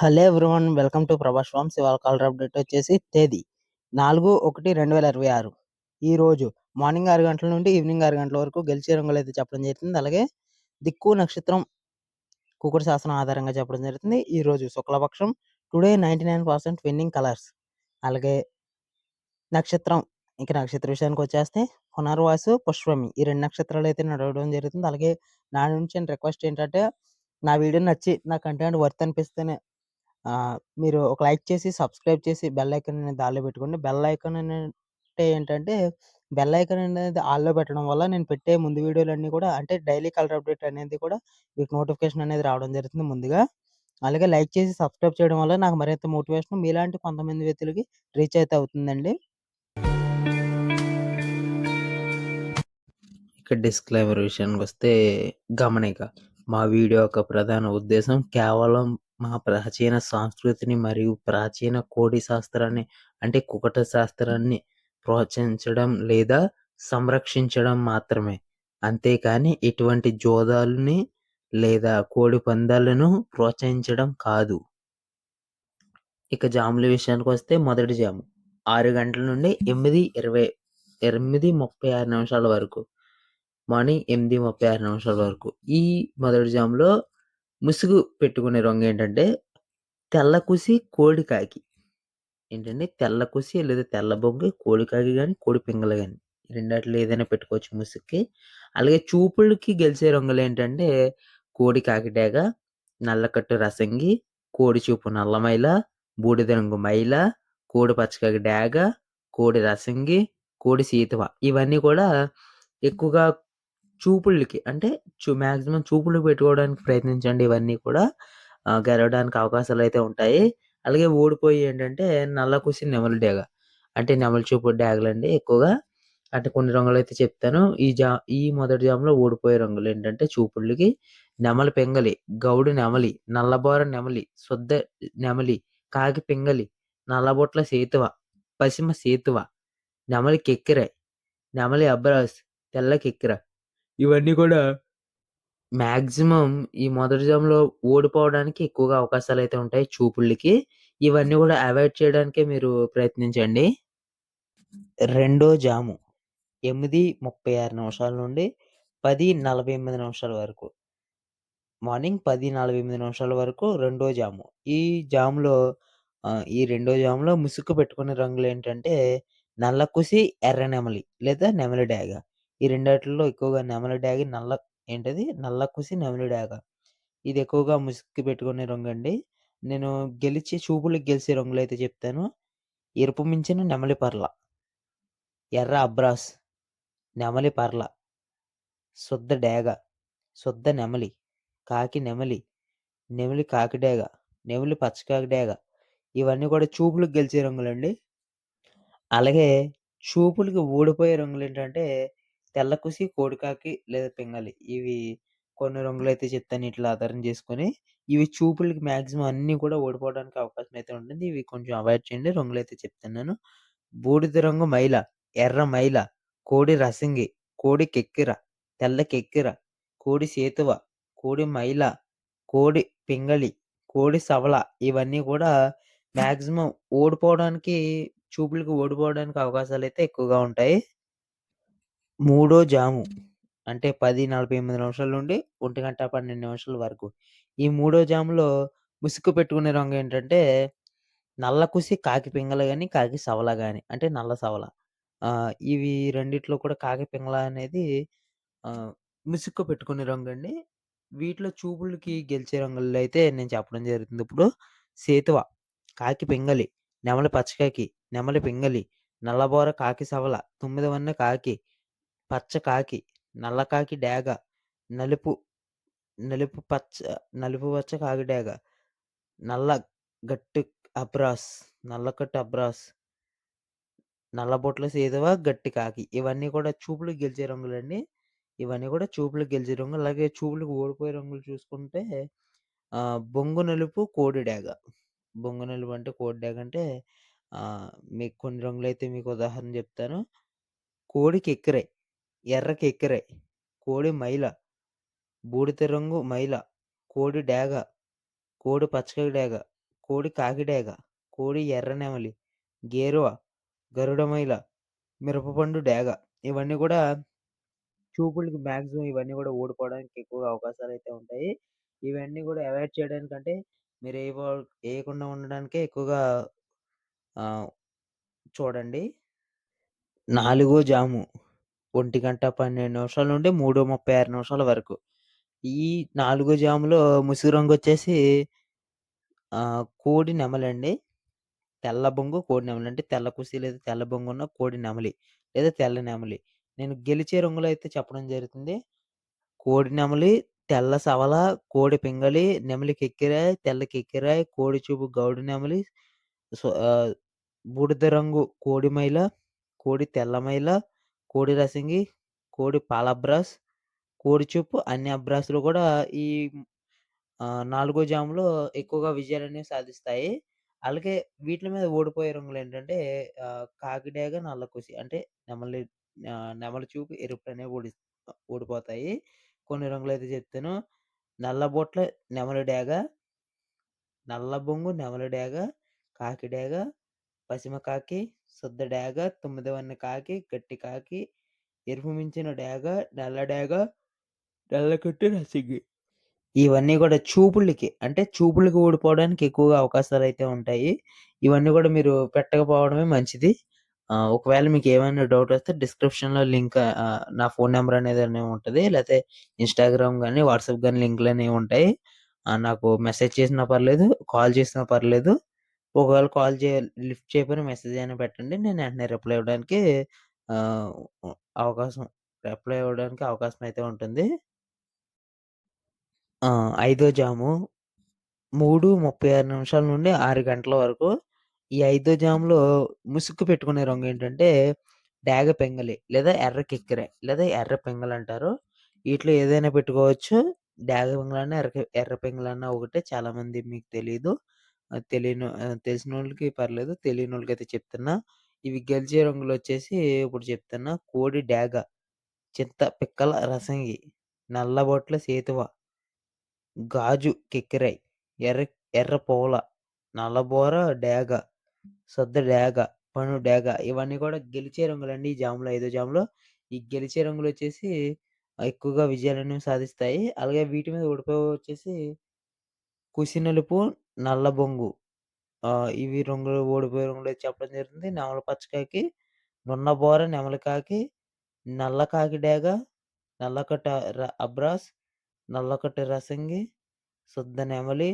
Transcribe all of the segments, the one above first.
Hello everyone welcome to Prabhas farms ఇవాళ colour update వచ్చేసి తేదీ నాలుగు ఒకటి రెండు వేల ఇరవై ఆరు. ఈ రోజు మార్నింగ్ ఆరు గంటల నుండి ఈవినింగ్ ఆరు గంటల వరకు గెలిచే రంగులు అయితే చెప్పడం జరుగుతుంది. అలాగే దిక్కు నక్షత్రం కుకుడు శాస్త్రం ఆధారంగా చెప్పడం జరుగుతుంది. ఈ రోజు శుక్లపక్షం today ninety nine percent winning colours. అలాగే నక్షత్రం ఇంకా నక్షత్ర విషయానికి వచ్చేస్తే పునర్వాసు పుష్పమి ఈ రెండు నక్షత్రాలు అయితే నడవడం జరుగుతుంది. అలాగే నా నుంచి రిక్వెస్ట్ ఏంటంటే నా వీడియో నచ్చి నా కంటెంట్ వర్త్ అనిపిస్తేనే ఆ! మీరు ఒక లైక్ చేసి, సబ్స్క్రైబ్ చేసి, బెల్ ఐకాన్ అనేది దానిలో పెట్టుకోండి. బెల్ ఐకాన్ అంటే ఏంటంటే, బెల్ ఐకాన్ అనేది ఆల్‌లో పెట్టడం వల్ల నేను పెట్టే ముందు వీడియోలన్నీ కూడా అంటే డైలీ కలర్ అప్డేట్ అనేది కూడా మీకు నోటిఫికేషన్ అనేది రావడం జరుగుతుంది ముందుగా. అలాగే లైక్ చేసి, సబ్స్క్రైబ్ చేయడం వల్ల నాకు మరింత మోటివేషన్ మీలాంటి కొంతమంది వ్యక్తులకి రీచ్ అయితే అవుతుందండి. ఇక డిస్క్లైమర్ విషయానికొస్తే గమనిక. మా వీడియో యొక్క ప్రధాన ఉద్దేశం కేవలం మా ప్రాచీన సంస్కృతిని మరియు ప్రాచీన కోడి శాస్త్రాన్ని అంటే కుకట శాస్త్రాన్ని ప్రోత్సహించడం లేదా సంరక్షించడం మాత్రమే. అంతేకాని ఇటువంటి జోదాలని లేదా కోడి పందాలను ప్రోత్సహించడం కాదు. ఇక జాముల విషయానికి వస్తే మొదటి జాము ఆరు గంటల నుండి ఎనిమిది ఇరవై ఎనిమిది ముప్పై ఆరు నిమిషాల వరకు. మార్నింగ్ ఎనిమిది ముప్పై ఆరు నిమిషాల వరకు. ఈ మొదటి జాములో ముసుగు పెట్టుకునే రంగు ఏంటంటే తెల్ల కుసి, కోడి కాకి. ఏంటండి తెల్ల లేదా తెల్ల బొంగు, కోడి కాకి గాని, కోడి పింగళ గాని. రెండిట్లో ఏదైనా పెట్టుకోవచ్చు ముసుగుకి. అలాగే చూపులకి గెలిచే రంగులేంటంటే కోడి కాకి డేగ, నల్లకట్టు రసంగి, కోడి చూపు నల్లమైల, బూడిద రంగు మైల, కోడి పచ్చకాకి డేగ, కోడి రసంగి, కోడి సీతవ. ఇవన్నీ కూడా ఎక్కువగా చూపుళ్ళకి అంటే చు మాక్సిమం చూపులకు పెట్టుకోవడానికి ప్రయత్నించండి ఇవన్నీ కూడా. ఆహ్, గెలవడానికి అయితే ఉంటాయి. అలాగే ఓడిపోయి ఏంటంటే నల్ల కూసి నెమలి డేగ. అంటే నెమలి చూపు డేగలండి ఎక్కువగా. అంటే కొన్ని రంగులైతే చెప్తాను. ఈ జా ఈ మొదటి జాములో ఓడిపోయే రంగులేంటంటే చూపుళ్ళకి నెమలి పింగలి, గౌడు నెమలి, నల్లబోర నెమలి, శుద్ధ నెమలి, కాకి పింగలి, నల్లబొట్ల సేతువ, పసిమ సేతువ, నెమలి కెక్కిర, నెమలి అబ్రాస్, తెల్ల కెక్కిర. ఇవన్నీ కూడా మాక్సిమం ఈ మొదటి జాములో ఓడిపోవడానికి ఎక్కువగా అవకాశాలైతే ఉంటాయి చూపుళ్ళకి. ఇవన్నీ కూడా అవాయిడ్ చేయడానికే మీరు ప్రయత్నించండి. రెండో జాము 8:36 నిమిషాల నుండి 10:48 నిమిషాల వరకు. మార్నింగ్ 10:48 నిమిషాల వరకు రెండో జాము. ఈ జాములో ఆహ్, ఈ రెండో జాములో ముసుగు పెట్టుకునే రంగులేంటంటే నల్ల కుసి, ఎర్ర నెమలి లేదా నెమలి డేగ. ఈ రెండిట్లో ఎక్కువగా నెమలి డేగ, నల్ల ఏంటది నల్ల కుసి, నెమలి డాగ ఇది ఎక్కువగా ముసుక్కి పెట్టుకునే రంగండి. నేను గెలిచే చూపులకి గెలిచే రంగులైతే చెప్తాను. ఎరుపు మించిన నెమలి పర్ల. ఎర్ర అబ్రాస్, నెమలి పర్ల. శుద్ధ డేగ, శుద్ధ నెమలి, కాకి నెమలి, నెమలి కాకి డేగ, నెమలి పచ్చకాకి డేగ. ఇవన్నీ కూడా చూపులకి గెలిచే రంగులండి. అలాగే చూపులకి ఓడిపోయే రంగులేంటంటే తెల్ల కుసి, కోడికాకి లేదా పింగళి. ఇవి కొన్ని రంగులైతే చెప్తాను ఇట్లా ఆధారం చేసుకొని. ఇవి చూపులకి మాక్సిమం అన్నీ కూడా ఓడిపోవడానికి అవకాశం అయితే ఉంటుంది. ఇవి కొంచెం అవాయిడ్ చేయండి. రంగులైతే చెప్తున్నాను. బూడిద రంగు మైల, ఎర్ర మైల, కోడి రసంగి, కోడి కెక్కిర, తెల్ల కెక్కిర, కోడి సేతువ, కోడి మైల, కోడి పింగళి, కోడి సవల. ఇవన్నీ కూడా మాక్సిమం ఓడిపోవడానికి చూపులకు ఓడిపోవడానికి అవకాశాలు అయితే ఎక్కువగా ఉంటాయి. మూడో జాము అంటే 10:48 నిమిషాల నుండి 1:12 నిమిషాల వరకు. ఈ మూడో జాములో ముసుగు పెట్టుకునే రంగు ఏంటంటే నల్ల కుసి, కాకి పింగళ గాని, కాకి సవల గాని. అంటే నల్ల సవల. ఆహ్, ఇవి రెండిట్లో కూడా కాకి పింగళ అనేది ఆహ్, ముసుగు పెట్టుకునే రంగండి. వీటిలో చూపులకి గెలిచే రంగుల్లో అయితే నేను చెప్పడం జరుగుతుంది ఇప్పుడు. సేతువ, కాకి పింగళి, నెమలి పచ్చకాకి, నెమలి పింగళి, నల్లబోర కాకి సవల, తొమ్మిదవన్న కాకి, పచ్చ కాకి, నల్ల కాకి డేగ, నలుపు నలుపు పచ్చ నలుపు పచ్చ కాకి డేగ, నల్ల గట్టు అబ్రాస్, నల్లకట్టు అబ్రాస్. నల్లబొట్ల సేతువ, గట్టి కాకి. ఇవన్నీ కూడా చూపులు గెలిచే రంగులండి. ఇవన్నీ కూడా చూపులు గెలిచే రంగు అలాగే చూపులు ఓడిపోయే రంగులు చూసుకుంటే ఆహ్, బొంగు నలుపు, కోడి డేగ. బొంగు నలుపు అంటే కోడి డేగ అంటే ఆహ్, మీకు కొన్ని రంగులైతే మీకు ఉదాహరణ చెప్తాను. కోడి కెక్కిరై, ఎర్ర కెక్కిరై, కోడి మైల, బూడిద రంగు మైల, కోడి డేగ, కోడి పచ్చకాయ డేగ, కోడి కాకిడేగ, కోడి ఎర్రనెమలి, గేరువ, గరుడమైల, మిరపపండు డేగ ఇవన్నీ కూడా చూపులకి మాక్సిమం ఇవన్నీ కూడా ఓడిపోవడానికి ఎక్కువగా అవకాశాలైతే ఉంటాయి. ఇవన్నీ కూడా అవాయిడ్ చేయడానికంటే మీరు ఏవో ఏయకుండా ఉండడానికే ఎక్కువగా ఆహ్, చూడండి. నాలుగో జాము 1:12 నిమిషాల నుండి 3:36 నిమిషాల వరకు. ఈ నాలుగో జాములో ముసుగు రంగొచ్చేసి ఆహ్, కోడి నెమలండి. తెల్ల బొంగు, కోడి నెమలి. అంటే తెల్ల కుసి లేదా తెల్ల బొంగున్న కోడి నెమలి లేదా తెల్ల నెమలి. నేను గెలిచే రంగులో అయితే చెప్పడం జరుగుతుంది. కోడి నెమలి, తెల్ల సవల, కోడి పింగళి, నెమలి కెక్కిరాయి, తెల్ల కెక్కిరాయి, కోడి చూపు గౌడు నెమలి, సో ఆహ్, బూడిద రంగు కోడి మైల, కోడి తెల్ల మైల, కోడి రసింగి కోడి పాలబ్రాస్, కోడి చూపు అన్ని అబ్రాస్‌లు కూడా ఈ ఆహ్, నాలుగో జాములో ఎక్కువగా విజయాలనేవి సాధిస్తాయి. అలాగే వీటి మీద ఓడిపోయే రంగులేంటంటే ఆహ్, కాకిడేగ, నల్లకుసి అంటే నెమలి ఆహ్, నెమలి చూపు ఎరుపులనేవి ఓడి ఓడిపోతాయి. కొన్ని రంగులైతే చెప్తాను. నల్ల బొట్ల నెమలి డేగ, నల్ల బొంగు నెమలి డేగ, కాకి పశ్చిమ పసిమ కాకి, శుద్ధ డేగ, తొమ్మిదివన్నీ కాకి, గట్టి కాకి, ఎరుపు మించిన డేగ, నల్ల డేగ, నల్లకట్టు రసిగి. ఇవన్నీ కూడా చూపులకి అంటే చూపులకి ఓడిపోవడానికి ఎక్కువగా అవకాశాలు అయితే ఉంటాయి. ఇవన్నీ కూడా మీరు పెట్టకపోవడమే మంచిది. ఒకవేళ మీకు ఏమైనా డౌట్ వస్తే డిస్క్రిప్షన్‌లో లింక్ నా ఫోన్ నెంబర్ అనేది అనేవి ఉంటుంది లేకపోతే ఇన్‌స్టాగ్రామ్ కానీ వాట్సాప్ లింకులు అనేవి ఉంటాయి. నాకు మెసేజ్ చేసినా పర్లేదు, కాల్ చేసినా పర్లేదు. ఒకవేళ కాల్ చే లిఫ్ట్ చేయకపోయినా మెసేజ్ అయినా పెట్టండి. నేను వెంటనే రిప్లై ఇవ్వడానికి ఆహ్, అవకాశం రిప్లై ఇవ్వడానికి అవకాశం అయితే ఉంటుంది. ఆ! ఐదో జాము 3:36 నిమిషాల నుండి 6 గంటల వరకు. ఈ ఐదో జాములో ముసుగు పెట్టుకునే రంగు ఏంటంటే డేగ పెంగలి లేదా ఎర్ర కిక్కిరాయి లేదా ఎర్ర పెంగలంటారు. ఈటిలో ఏదైనా పెట్టుకోవచ్చు. డేగ పెంగలన్నా, ఎర్ర ఎర్ర పెంగలన్నా ఒకటే. చాలామంది మీకు తెలీదు. తెలియని తెలిసిన తెలిసినోళ్ళకి పర్లేదు. తెలియనోళ్ళకైతే చెప్తున్నా. ఇవి గెలిచే రంగులొచ్చేసి ఇప్పుడు చెప్తున్నా. కోడి డాగ చింత పిక్కల రసంగి, నల్లబొట్ల సేతువ, గాజు కిక్కిరై, ఎర్ర ఎర్ర పోల, నల్లబోర డాగ శుద్ధ డాగ పను డేగ ఇవన్నీ కూడా గెలిచే రంగులండి ఈ జాములో ఐదో జాములో. ఈ గెలిచే రంగులొచ్చేసి ఎక్కువగా విజయాలనేవి సాధిస్తాయి. అలాగే వీటి మీద ఓడిపోయేవొచ్చేసి కుసి నలుపు, నల్ల బొంగు. ఆహ్, ఇవి రంగులు ఓడిపోయే రంగులు చెప్పడం జరిగింది నెమలి పచ్చకాకి నున్నబోర నెమలికాకి నల్లకాకి నల్ల డేగ, నల్లకట్ట ర అబ్రాస్, నల్లకట్ట రసంగి, శుద్ధ నెమలి,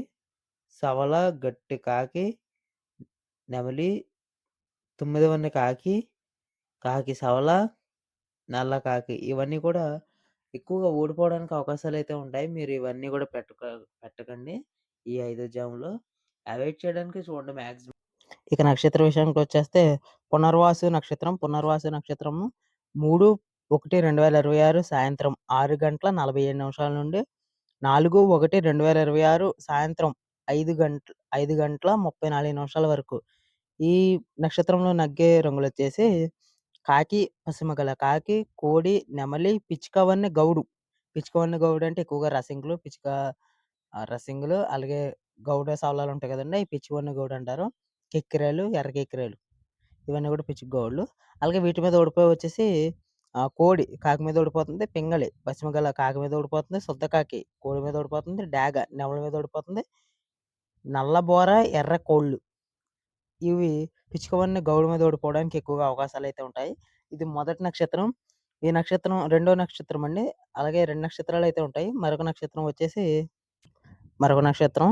సవల, గట్టి కాకి, నెమలి, తొమ్మిదివన్న కాకి, కాకి సవల, నల్ల కాకి ఇవన్నీ కూడా ఎక్కువగా ఓడిపోవడానికి అవకాశాలైతే ఉంటాయి. మీరు ఇవన్నీ కూడా పెట్టక పెట్టకండి. ఈ ఐదో జాములో అవాయిడ్ చేయడానికి చూడండి మాక్సిమం. ఇక నక్షత్ర విషయానికి వచ్చేస్తే పునర్వాసు నక్షత్రం. పునర్వాసు నక్షత్రము 3/1/2026 సాయంత్రం ఆరు గంటల 47 నిమిషాల నుండి 4/1/2026 సాయంత్రం ఐదు గంటల ఐదు గంటల 34 నిమిషాల వరకు. ఈ నక్షత్రంలో నగ్గే రంగులు వచ్చేసి కాకి, పసిమ గల కాకి, కోడి, నెమలి, పిచ్చుకవన్నీ గౌడు. పిచ్చుకవన్నీ గౌడు అంటే ఎక్కువగా రసింకులు, పిచ్చుక రసింగులు అలాగే గౌడ సవలాలు ఉంటాయి కదండి అవి పిచ్చివన్న గౌడు అంటారు. కెక్కిరాయిలు, ఎర్ర కెక్కిరాయిలు ఇవన్నీ కూడా పిచ్చుక గౌడ్లు. అలాగే వీటి మీద ఓడిపోయి వచ్చేసి కోడి కాకి మీద ఓడిపోతుంది. పింగళి పసిమ గల కాకి మీద ఓడిపోతుంది. శుద్ధ కాకి కోడి మీద ఓడిపోతుంది. డాగ నెమలి మీద ఓడిపోతుంది. నల్ల బోర, ఎర్ర కోళ్ళు. ఇవి పిచ్చుకవన్నీ గౌడు మీద ఓడిపోవడానికి ఎక్కువగా అవకాశాలు అయితే ఉంటాయి. ఇది మొదటి నక్షత్రం. ఈ నక్షత్రం రెండో నక్షత్రం అండి. అలాగే రెండు నక్షత్రాలు అయితే ఉంటాయి. మరొక నక్షత్రం వచ్చేసి మరొక నక్షత్రం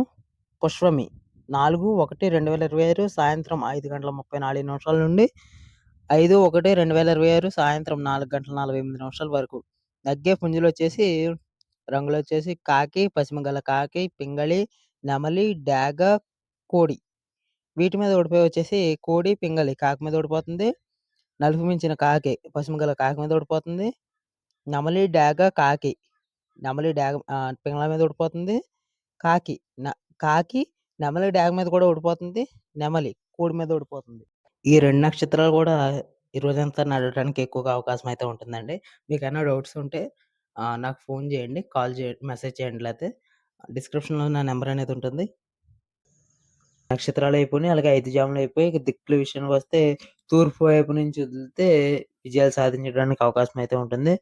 పుష్పమి నాలుగు ఒకటి రెండు వేల ఇరవై ఆరు సాయంత్రం ఐదు గంటల 34 నిమిషాల నుండి 5/1/2026 సాయంత్రం నాలుగు గంటల 48 నిమిషాల వరకు. నగ్గే రంగులు వచ్చేసి కాకి, పసిమ గల కాకి, పింగళి, నెమలి, డాగ కోడి. వీటి మీద ఓడిపోయి వచ్చేసి కోడి, పింగళి కాకి మీద ఓడిపోతుంది. నలుపు మించిన కాకి పసిమ గల కాకి మీద ఓడిపోతుంది. నెమలి, డాగ కాకి. నెమలి, డాగ పింగళ మీద ఓడిపోతుంది. కాకి న కాకి, నెమలి, డాగ్ మీద కూడా ఓడిపోతుంది. నెమలి కోడి మీద ఓడిపోతుంది. ఈ 2 నక్షత్రాలు కూడా ఈ రోజంతా నడవడానికి ఎక్కువగా అవకాశం అయితే ఉంటుందండి. మీకేమైనా డౌట్స్ ఉంటే ఆహ్, నాకు ఫోను చేయండి. కాల్ చేయండి. మెసేజ్ చేయండి లేతే డిస్క్రిప్షన్‌లో నా నంబర్ అనేది ఉంటుంది. నక్షత్రాలు అయిపోయి అలాగే 5 జాములయిపోయి ఇక దిక్కుల విషయానికొస్తే తూర్పు వైపు నుంచి వదిలితే విజయాలు సాధించడానికి అవకాశం అయితే ఉంటుంది.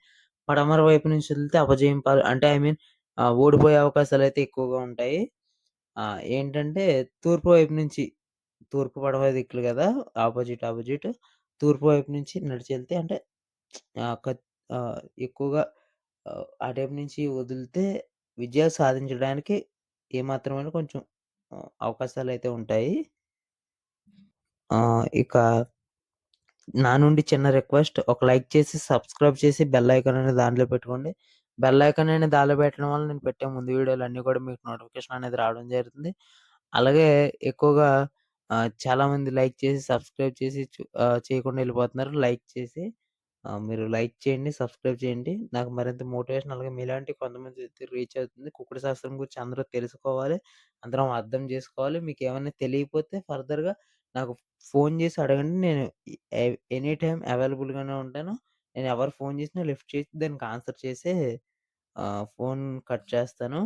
పడమర వైపు నుంచి వదిలితే అపజయం పాలు అంటే ఐ మీన్ ఓడిపోయే ఓడిపోయే అవకాశాలైతే ఎక్కువగా ఉంటాయి. ఏంటంటే తూర్పు వైపు నుంచి తూర్పు, పడమర దిక్కులు గదా! Opposite, opposite. తూర్పు వైపు నుంచి నడిచెళ్తే అంటే ఆహ్, కత్ ఆహ్, ఎక్కువగా ఆహ్, అటువైపు నుంచి వదిలితే విజయాలు సాధించడానికి ఏమాత్రమైన కొంచెం ఆహ్, అవకాశాలైతే ఉంటాయి. ఇక నా నుండి చిన్న రిక్వెస్ట్ ఒక లైక్ చేసి, సబ్స్క్రైబ్ చేసి, బెల్ ఐకాన్ అనేది దాంట్లో పెట్టుకోండి. బెల్ ఐకాన్ అనేది దానిలో పెట్టడం వల్ల నేను పెట్టే ముందు వీడియోలన్నీ కూడా మీకు నోటిఫికేషన్ అనేది రావడం జరుగుతుంది. అలాగే ఎక్కువగా చాలా చాలామంది లైక్ చేసి, సబ్స్క్రైబ్ చేసి చేయకుండా వెళ్ళిపోతున్నారు లైక్ చేసి మీరు లైక్ చేయండి, సబ్స్క్రైబ్ చేయండి. నాకు మరింత మోటివేషన్ అలాగే మీలాంటి కొంతమంది అయితే రీచ్ అవుతుంది. కుక్కుడు శాస్త్రం గురించి అందరూ తెలుసుకోవాలి. అందరం అర్థం చేసుకోవాలి. మీకు ఏమైనా తెలియకపోతే ఫర్దర్‌గా నాకు ఫోన్ చేసి అడగండి. నేను ఎనీ టైం అవైలబుల్‌గానే ఉంటాను. నేను ఎవరు ఫోన్ చేసినా లిఫ్ట్ చేసి దానికి ఆన్సర్ చేసే ఫోన్ కట్ చేస్తాను.